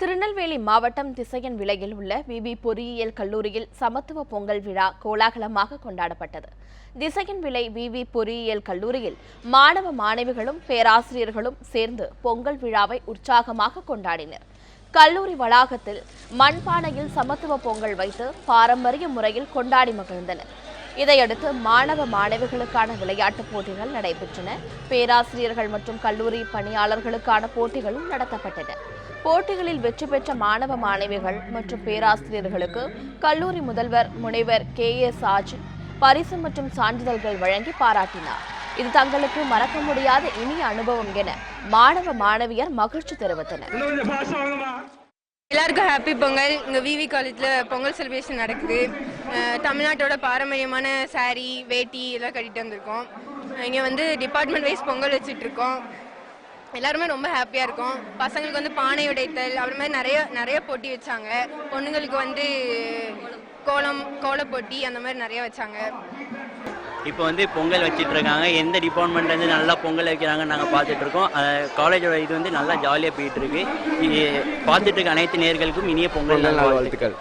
திருநெல்வேலி மாவட்டம் திசையன் விலையில் உள்ள விவி பொறியியல் கல்லூரியில் சமத்துவ பொங்கல் விழா கோலாகலமாக கொண்டாடப்பட்டது. திசையன் விலை விவி பொறியியல் கல்லூரியில் மாணவ மாணவிகளும் பேராசிரியர்களும் சேர்ந்து பொங்கல் விழாவை உற்சாகமாக கொண்டாடினர். கல்லூரி வளாகத்தில் மண்பானையில் சமத்துவ பொங்கல் வைத்து பாரம்பரிய முறையில் கொண்டாடி மகிழ்ந்தனர். இதையடுத்து மாணவ மாணவிகளுக்கான விளையாட்டுப் போட்டிகள் நடைபெற்றன. பேராசிரியர்கள் மற்றும் கல்லூரி பணியாளர்களுக்கான போட்டிகளும் நடத்தப்பட்டன. போட்டிகளில் வெற்றி பெற்ற மாணவ மாணவிகள் மற்றும் பேராசிரியர்களுக்கு கல்லூரி முதல்வர் முனைவர் கே. எஸ். ஆஜ் பரிசு மற்றும் சான்றிதழ்கள் வழங்கி பாராட்டினார். இது தங்களுக்கு மறக்க முடியாத இனிய அனுபவம் என மாணவ மாணவியர் மகிழ்ச்சி தெரிவித்தனர். எல்லாருக்கும் ஹாப்பி பொங்கல். இங்கே விவி காலேஜில் பொங்கல் செலிப்ரேஷன் நடக்குது. தமிழ்நாட்டோட பாரம்பரியமான saree வேட்டி எல்லாம் கட்டிட்டு வந்திருக்கோம். இங்கே வந்து டிபார்ட்மெண்ட் வைஸ் பொங்கல் வச்சுட்ருக்கோம் எல்லாருமே ரொம்ப ஹாப்பியாக இருக்கும். பசங்களுக்கு வந்து பானை உடைத்தல் அப்புற மாதிரி நிறைய நிறைய போட்டி வச்சாங்க. பொண்ணுங்களுக்கு வந்து கோலம் கோலப்போட்டி அந்த மாதிரி நிறைய வச்சாங்க. இப்போ வந்து பொங்கல் வச்சிட்டு இருக்காங்க எந்த டிபார்ட்மெண்ட்லேருந்து நல்லா பொங்கல் வைக்கிறாங்கன்னு நாங்கள் பார்த்துட்டு இருக்கோம் காலேஜோட இது வந்து நல்லா ஜாலியாக போயிட்டு இருக்கு இது பார்த்துட்டு இருக்க அனைத்து நேர்களுக்கும் இனிய பொங்கல் நல்வாழ்த்துக்கள்.